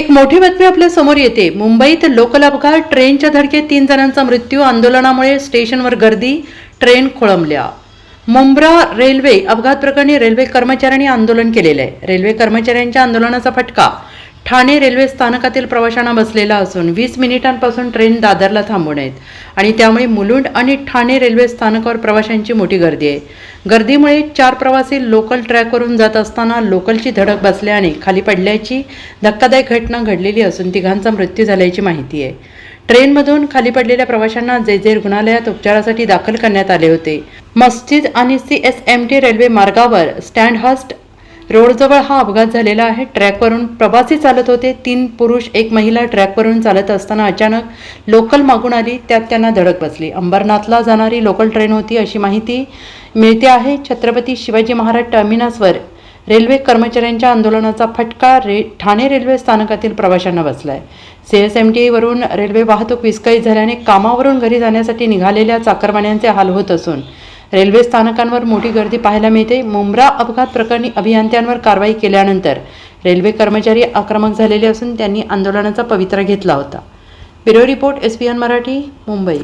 एक मोठी बातमी आपल्यासमोर येते. मुंबईत लोकल अपघात ट्रेनच्या धडकेत तीन जणांचा मृत्यू. आंदोलनामुळे स्टेशनवर गर्दी. ट्रेन खोळंबल्या. मुंब्रा रेल्वे अपघात प्रकरणी रेल्वे कर्मचाऱ्यांनी आंदोलन केलेलं आहे. रेल्वे कर्मचाऱ्यांच्या आंदोलनाचा फटका. ठाणे रेल्वे स्थानकातील प्रवाशांना बसलेला असून वीस मिनिटांपासून ट्रेन दादरला थांबून आहेत. आणि त्यामुळे मुलुंड आणि ठाणे रेल्वे स्थानकावर प्रवाशांची मोठी गर्दी आहे. गर्दीमुळे चार प्रवासी लोकल ट्रॅकवरून जात असताना लोकलची धडक बसल्याने खाली पडल्याची धक्कादायक घटना घडलेली असून तिघांचा मृत्यू झाल्याची माहिती आहे. ट्रेनमधून खाली पडलेल्या प्रवाशांना जे जे रुग्णालयात उपचारासाठी दाखल करण्यात आले होते. मस्जिद आणि C S M T railway मार्गावर स्टँड हस्ट रोडजवळ हा अपघात झालेला आहे. ट्रॅकवरून प्रवासी चालत होते. तीन पुरुष एक महिला ट्रॅकवरून चालत असताना अचानक लोकल मागून आली. त्यात त्यांना धडक बसली. अंबरनाथला जाणारी लोकल ट्रेन होती अशी माहिती मिळते आहे. छत्रपती शिवाजी महाराज टर्मिनसवर रेल्वे कर्मचाऱ्यांच्या आंदोलनाचा फटका रे ठाणे रेल्वे स्थानकातील प्रवाशांना बसला आहे सी एस एम टी वरून रेल्वे वाहतूक विस्कळीत झाल्याने कामावरून घरी जाण्यासाठी निघालेल्या चाकरमान्यांचे हाल होत असून रेल्वे स्थानकांवर मोठी गर्दी पाहायला मिळते. मुंब्रा अपघात प्रकरणी अभियंत्यांवर कारवाई केल्यानंतर रेल्वे कर्मचारी आक्रमक झालेले असून त्यांनी आंदोलनाचा पवित्रा घेतला होता. Bureau report S P N Marathi Mumbai.